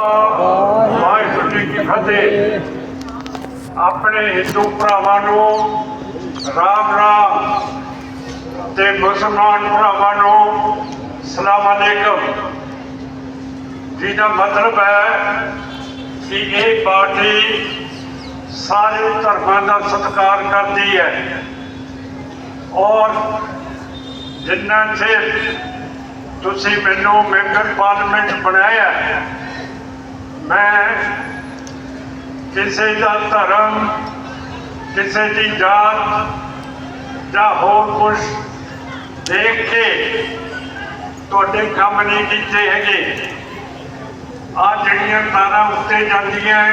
ਵਾਹਿਗੁਰੂ ਜੀ ਕੀ ਫਤਿਹ। ਆਪਣੇ ਹਿੰਦੂ ਭਰਾਵਾਂ ਨੂੰ ਰਾਮ ਰਾਮ ਤੇ ਮੁਸਲਮਾਨ ਭਰਾਵਾਂ ਨੂੰ ਸਲਾਮ ਅਲੈਕਮ। ਜਿਹਦਾ ਮਤਲਬ ਹੈ ਕਿ ਇਹ ਪਾਰਟੀ ਸਾਰੇ ਧਰਮਾਂ ਦਾ ਸਤਿਕਾਰ ਕਰਦੀ ਹੈ। ਔਰ ਜਿੰਨਾ ਚਿਰ ਤੁਸੀਂ ਮੈਨੂੰ ਮੈਂਬਰ ਪਾਰਲੀਮੈਂਟ ਬਣਾਇਆ ਮੈਂ ਕਿਸੇ ਦਾ ਧਰਮ, ਕਿਸੇ ਦੀ ਜਾਤ ਜਾਂ ਹੋਰ ਕੁਝ ਦੇਖ ਕੇ ਤੁਹਾਡੇ ਕੰਮ ਨਹੀਂ ਕੀਤੇ ਹੈਗੇ। ਆ ਜਿਹੜੀਆਂ ਤਾਰਾਂ ਉੱਤੇ ਜਾਂਦੀਆਂ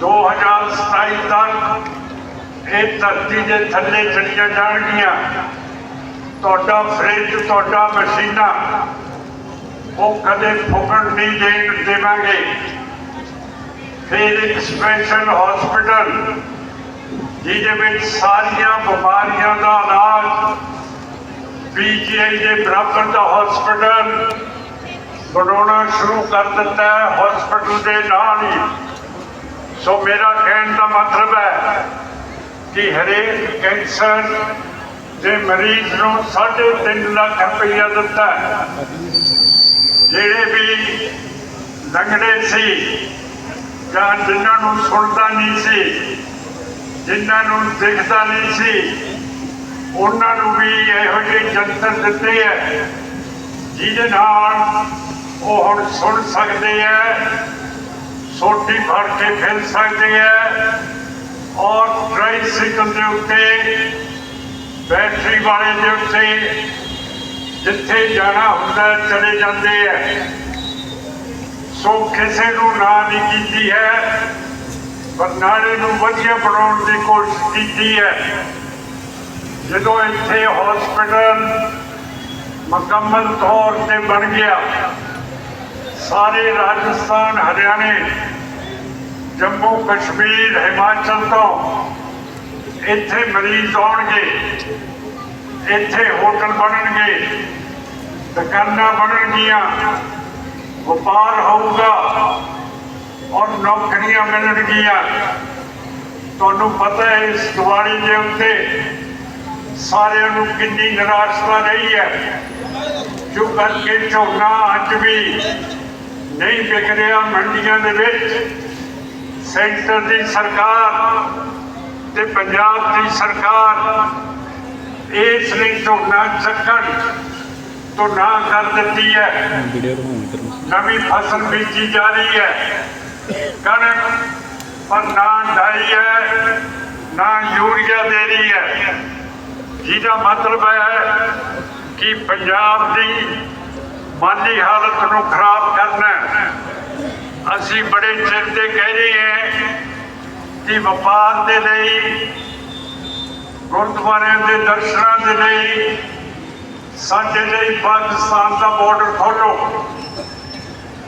2027 ਤੱਕ ਇਹ ਧਰਤੀ ਦੇ ਥੱਲੇ ਚੜੀਆਂ ਜਾਣਗੀਆਂ। ਤੁਹਾਡਾ ਫਰਿੱਜ ਤੁਹਾਡਾ ਮਸ਼ੀਨਾਂ ਉਹ ਕਦੇ ਫੁੱਕਣ ਨਹੀਂ ਦੇਣ ਦੇਵਾਂਗੇ। ਫਿਰ ਇੱਕ ਸਪੈਸ਼ਲ ਹਸਪੀਟਲ ਜਿਹਦੇ ਵਿੱਚ ਸਾਰੀਆਂ ਬਿਮਾਰੀਆਂ ਦਾ ਇਲਾਜ ਪੀਜੀਆਈ ਦੇ ਬਰਾਬਰ ਦਾ ਹਸਪੀਟਲ ਬਣਾਉਣਾ ਸ਼ੁਰੂ ਕਰ ਦਿੱਤਾ ਹੈ ਹਸਪੀਟਲ ਦੇ ਨਾਲ ਹੀ। ਸੋ ਮੇਰਾ ਕਹਿਣ ਦਾ ਮਤਲਬ ਹੈ ਕਿ ਹਰੇਕ ਕੈਂਸਰ ਦੇ ਮਰੀਜ਼ ਨੂੰ 3.5 ਲੱਖ ਰੁਪਈਆ ਦਿੱਤਾ ਹੈ। ਜਿਹੜੇ ਵੀ ਲੰਗੜੇ ਸੀ ਜਾਂ ਜਿਨ੍ਹਾਂ ਨੂੰ ਸੁਣਦਾ ਨਹੀਂ ਸੀ, ਜਿਨ੍ਹਾਂ ਨੂੰ ਦਿਖਦਾ ਨਹੀਂ ਸੀ, ਉਹਨਾਂ ਨੂੰ ਵੀ ਇਹੋ ਜਿਹੇ ਜੰਤਰ ਦਿੱਤੇ ਹੈ ਜਿਹਦੇ ਨਾਲ ਉਹ ਹੁਣ ਸੁਣ ਸਕਦੇ ਹੈ ਸੋਟੀ ਫੜ ਕੇ ਫਿਰ ਸਕਦੇ ਹੈ ਔਰ ਟ੍ਰਾਈਸਾਈਕਲ ਦੇ ਉੱਤੇ, ਬੈਟਰੀ ਵਾਲੇ ਦੇ ਉੱਤੇ ਜਿੱਥੇ ਜਾਣਾ ਹੁੰਦਾ ਚਲੇ ਜਾਂਦੇ ਹੈ। ਸੋ ਕਿਸੇ ਨੂੰ ਨਾ ਨਹੀਂ ਕੀਤੀ ਹੈ ਬਰਨਾਲੇ ਨੂੰ ਵਧੀਆ ਬਣਾਉਣ ਦੀ ਕੋਸ਼ਿਸ਼ ਕੀਤੀ ਹੈ। ਜਦੋਂ ਇੱਥੇ ਹਸਪੀਟਲ ਮੁਕੰਮਲ ਤੌਰ ਤੇ ਬਣ ਗਿਆ, ਸਾਰੇ ਰਾਜਸਥਾਨ, ਹਰਿਆਣੇ, ਜੰਮੂ, ਕਸ਼ਮੀਰ, ਹਿਮਾਚਲ ਤੋਂ ਇੱਥੇ ਮਰੀਜ਼ ਆਉਣਗੇ, ਇੱਥੇ ਹੋਟਲ ਬਣਨਗੇ। ਦੁਕਾਨਾਂ ਬਣਨਗੀਆਂ ਵਪਾਰ ਹੋਊਗਾ ਔਰ ਨੌਕਰੀਆਂ ਮਿਲਣਗੀਆਂ ਤੁਹਾਨੂੰ ਪਤਾ ਹੈ, ਇਸ ਦਿਵਾਲੀ ਦੇ ਉੱਤੇ ਸਾਰਿਆਂ ਨੂੰ ਕਿੰਨੀ ਨਿਰਾਸ਼ਤਾ ਰਹੀ ਹੈ। ਜੋ ਕਰਕੇ ਝੋਨਾ ਅੱਜ ਵੀ ਨਹੀਂ ਵਿਕ ਰਿਹਾ ਮੰਡੀਆਂ ਦੇ ਵਿੱਚ। ਸੈਂਟਰ ਦੀ ਸਰਕਾਰ ਤੇ ਪੰਜਾਬ ਦੀ ਸਰਕਾਰ ਇਸ ਲਈ ਝੋਨਾ ਚੱਕਣ। ਤੋਂ ਨਾ ਕਰ ਦਿੱਤੀ ਹੈ। ਨਵੀਂ ਫਸਲ ਬੀਜੀ ਜਾ ਰਹੀ ਹੈ। ਕਣਕ ਪਰ ਨਾ ਡਾਈ ਹੈ ਨਾ ਯੂਰੀਆ ਦੇ ਰਹੀ ਹੈ। ਜਿਹਦਾ ਮਤਲਬ ਹੈ ਕਿ ਪੰਜਾਬ ਦੀ ਮਾਲੀ ਹਾਲਤ ਨੂੰ ਖਰਾਬ ਕਰਨਾ। ਅਸੀਂ ਬੜੇ ਚਿਰ ਤੇ ਕਹਿ ਰਹੇ ਹਾਂ ਕਿ ਵਪਾਰ ਦੇ ਲਈ ਗੁਰਦੁਆਰਿਆਂ ਦੇ ਦਰਸ਼ਨਾਂ ਦੇ ਲਈ ਸਾਡੇ ਲਈ ਪਾਕਿਸਤਾਨ ਦਾ ਬਾਰਡਰ ਖੋਲੋ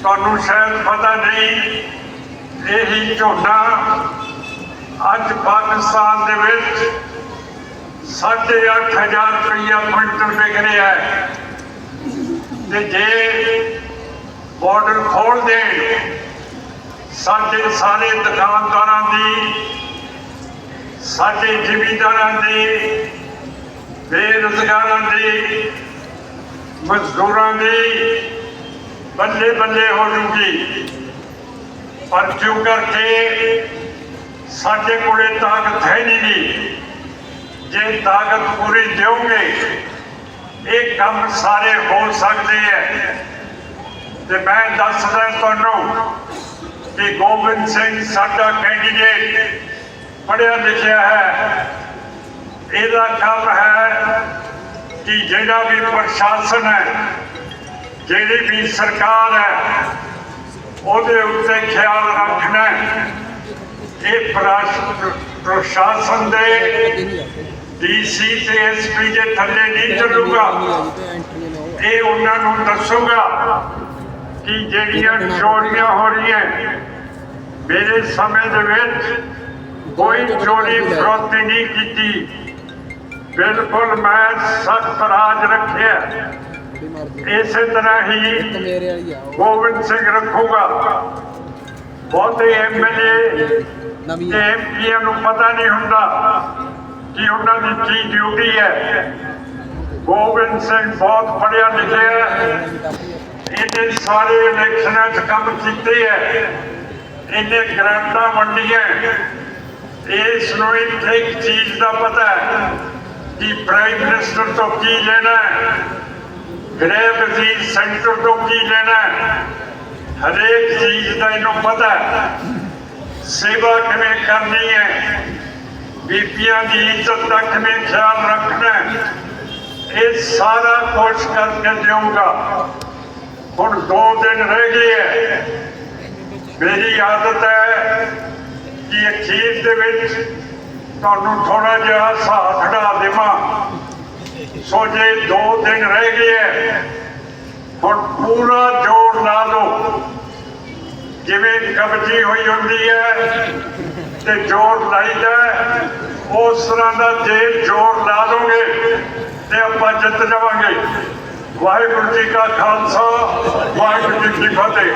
ਤੁਹਾਨੂੰ ਸ਼ਾਇਦ ਪਤਾ ਨਹੀਂ, ਇਹੀ ਝੋਨਾ ਅੱਜ ਪਾਕਿਸਤਾਨ ਦੇ ਵਿੱਚ ਸਾਢੇ ਅੱਠ ਹਜ਼ਾਰ ਰੁਪਈਆ ਕੁਇੰਟਲ ਵਿਕ ਰਿਹਾ ਹੈ ਤੇ ਜੇ ਬਾਰਡਰ ਖੋਲ ਦੇਣ ਸਾਡੇ ਸਾਰੇ ਦੁਕਾਨਦਾਰਾਂ ਦੀ, ਸਾਡੇ ਜ਼ਿਮੀਂਦਾਰਾਂ ਦੀ ਬੇਰੁਜ਼ਗਾਰਾਂ ਦੀ, ਮਜ਼ਦੂਰਾਂ ਦੀ ਬੱਲੇ ਬੱਲੇ ਹੋ ਜੂਗੀ। ਪਰ ਕਿਉਂ ਕਰਕੇ ਸਾਡੇ ਕੋਲੇ ਤਾਕਤ ਹੈ ਨਹੀਂ ਗੀ। ਜੇ ਤਾਕਤ ਪੂਰੀ ਦਿਓਗੇ, ਇਹ ਕੰਮ ਸਾਰੇ ਹੋ ਸਕਦੇ ਹੈ ਤੇ ਮੈਂ ਦੱਸਦਾ ਤੁਹਾਨੂੰ ਕਿ ਗੋਬਿੰਦ ਸਿੰਘ ਸਾਡਾ ਕੈਂਡੀਡੇਟ ਪੜ੍ਹਿਆ ਲਿਖਿਆ ਹੈ। ਇਹਦਾ ਕੰਮ ਹੈ ਕਿ ਜਿਹੜਾ ਵੀ ਪ੍ਰਸ਼ਾਸਨ ਹੈ, ਜਿਹੜੀ ਵੀ ਸਰਕਾਰ ਹੈ, ਉਹਦੇ ਉੱਤੇ ਖਿਆਲ ਰੱਖਣਾ ਇਹ ਪ੍ਰਸ਼ਾਸਨ ਦੇ ਡੀਸੀ ਤੇ ਐਸਪੀ ਦੇ ਥੱਲੇ ਨਹੀਂ ਚੱਲੂਗਾ। ਇਹ ਉਹਨਾਂ ਨੂੰ ਦੱਸੂਗਾ ਕਿ ਜਿਹੜੀਆਂ ਚੋਰੀਆਂ ਹੋ ਰਹੀਆਂ ਮੇਰੇ ਸਮੇਂ ਦੇ ਵਿੱਚ ਕੋਈ ਚੋਰੀ ਫਰੋਤੀ ਨਹੀਂ ਕੀਤੀ। ਬਿਲਕੁਲ ਮੈਂ ਸਖਤ ਰਾਜ ਰੱਖਿਆ। ਇਸੇ ਤਰ੍ਹਾਂ ਹੀ ਗੋਬਿੰਦ ਸਿੰਘ ਰੱਖੂਗਾ। ਬਹੁਤੇ ਐਮਐਲਏ ਤੇ ਐਮਪੀਆਂ ਨੂੰ ਪਤਾ ਨਹੀਂ ਹੁੰਦਾ ਕਿ ਉਹਨਾਂ ਦੀ ਕੀ ਡਿਊਟੀ ਹੈ। ਗੋਬਿੰਦ ਸਿੰਘ ਬਹੁਤ ਪੜ੍ਹਿਆ ਲਿਖਿਆ ਇਹਨੇ ਸਾਰੇ ਇਲੈਕਸ਼ਨਾਂ 'ਚ ਕੰਮ ਕੀਤੇ ਹੈ। ਇਹਨੇ ਗ੍ਰਾਂਟਾਂ ਵੰਡੀਆਂ ਇਸ ਨੂੰ ਇੱਕ ਚੀਜ਼ ਦਾ ਪਤਾ ਹੈ। ਕਿ ਪ੍ਰਾਈਮ ਮਿਨਿਸਟਰ ਤੋਂ ਕੀ ਲੈਣਾ ਹੈ? ਗ੍ਰਹਿ ਵਜ਼ੀਰ ਸੈਂਟਰ ਤੋਂ ਕੀ ਲੈਣਾ ਹੈ? ਹਰੇਕ ਚੀਜ਼ ਦਾ ਇਹਨੂੰ ਪਤਾ ਸੇਵਾ ਕਿਵੇਂ ਕਰਨੀ ਹੈ? ਬੀਬੀਆਂ ਦੀ ਇੱਜ਼ਤ ਦਾ ਕਿਵੇਂ ਖਿਆਲ ਰੱਖਣਾ ਇਹ ਸਾਰਾ ਕੁਝ ਕਰਕੇ ਦੇਊਗਾ। ਹੁਣ ਦੋ ਦਿਨ ਰਹਿ ਗਏ ਹੈ। ਮੇਰੀ ਆਦਤ ਹੈ ਕਿ ਅਖੀਰ ਦੇ ਵਿੱਚ ਤੁਹਾਨੂੰ ਥੋੜਾ ਜਿਹਾ ਸਾਹ ਢਾ ਦੇਵਾਂ। ਸੋ ਜੇ 2 ਦਿਨ ਰਹਿ ਗਏ ਹੁਣ ਪੂਰਾ ਜੋਰ ਲਾ ਦੋ ਜਿਵੇਂ ਕਬਜੀ ਹੋਈ ਹੁੰਦੀ ਹੈ ਤੇ ਜੋਰ ਲਾਈਦਾ ਉਸ ਤਰ੍ਹਾਂ ਦਾ ਜੇ ਜੋਰ ਲਾ ਦੋਗੇ ਤੇ ਆਪਾਂ ਜਿੱਤ ਜਾਵਾਂਗੇ। ਵਾਹਿਗੁਰੂ ਜੀ ਕਾ ਖਾਲਸਾ, ਵਾਹਿਗੁਰੂ ਜੀ ਕੀ ਫਤਿਹ।